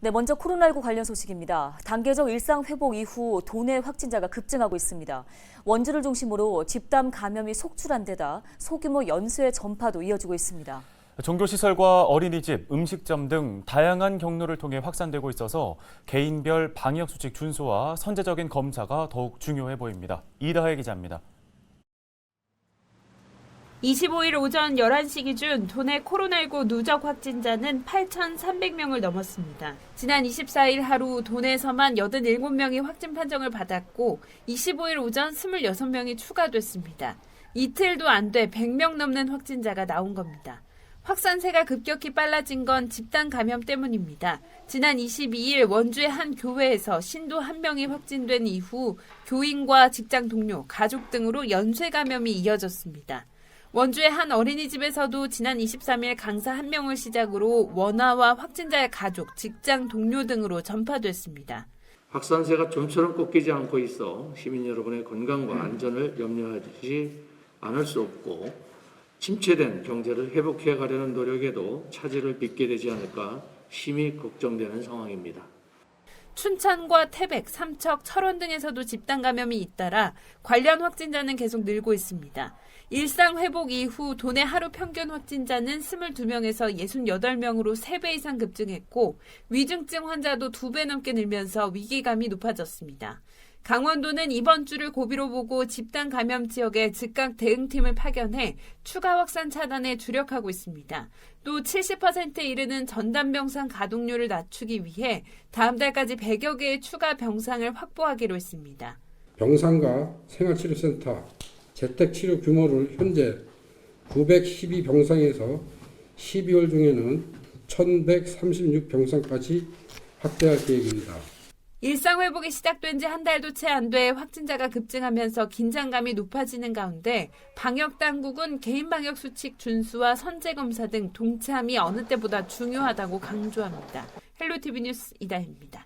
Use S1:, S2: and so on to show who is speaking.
S1: 네, 먼저 코로나19 관련 소식입니다. 단계적 일상 회복 이후 도내 확진자가 급증하고 있습니다. 원주를 중심으로 집단 감염이 속출한 데다 소규모 연쇄 전파도 이어지고 있습니다.
S2: 종교시설과 어린이집, 음식점 등 다양한 경로를 통해 확산되고 있어서 개인별 방역수칙 준수와 선제적인 검사가 더욱 중요해 보입니다. 이다혜 기자입니다.
S3: 25일 오전 11시 기준 도내 코로나19 누적 확진자는 8,300명을 넘었습니다. 지난 24일 하루 도내에서만 87명이 확진 판정을 받았고 25일 오전 26명이 추가됐습니다. 이틀도 안 돼 100명 넘는 확진자가 나온 겁니다. 확산세가 급격히 빨라진 건 집단 감염 때문입니다. 지난 22일 원주의 한 교회에서 신도 한 명이 확진된 이후 교인과 직장 동료, 가족 등으로 연쇄 감염이 이어졌습니다. 원주의 한 어린이집에서도 지난 23일 강사 한 명을 시작으로 원아와 확진자의 가족, 직장 동료 등으로 전파됐습니다.
S4: 확산세가 좀처럼 꺾이지 않고 있어 시민 여러분의 건강과 안전을 염려하지 않을 수 없고 침체된 경제를 회복해 가려는 노력에도 차질을 빚게 되지 않을까 심히 걱정되는 상황입니다.
S3: 춘천과 태백, 삼척, 철원 등에서도 집단 감염이 잇따라 관련 확진자는 계속 늘고 있습니다. 일상 회복 이후 도내 하루 평균 확진자는 22명에서 68명으로 3배 이상 급증했고 위중증 환자도 2배 넘게 늘면서 위기감이 높아졌습니다. 강원도는 이번 주를 고비로 보고 집단 감염 지역에 즉각 대응팀을 파견해 추가 확산 차단에 주력하고 있습니다. 또 70%에 이르는 전담 병상 가동률을 낮추기 위해 다음 달까지 100여 개의 추가 병상을 확보하기로 했습니다.
S5: 병상과 생활치료센터, 재택치료 규모를 현재 912 병상에서 12월 중에는 1136 병상까지 확대할 계획입니다.
S3: 일상 회복이 시작된 지 한 달도 채 안 돼 확진자가 급증하면서 긴장감이 높아지는 가운데 방역 당국은 개인 방역 수칙 준수와 선제 검사 등 동참이 어느 때보다 중요하다고 강조합니다. 헬로티비 뉴스 이다입니다.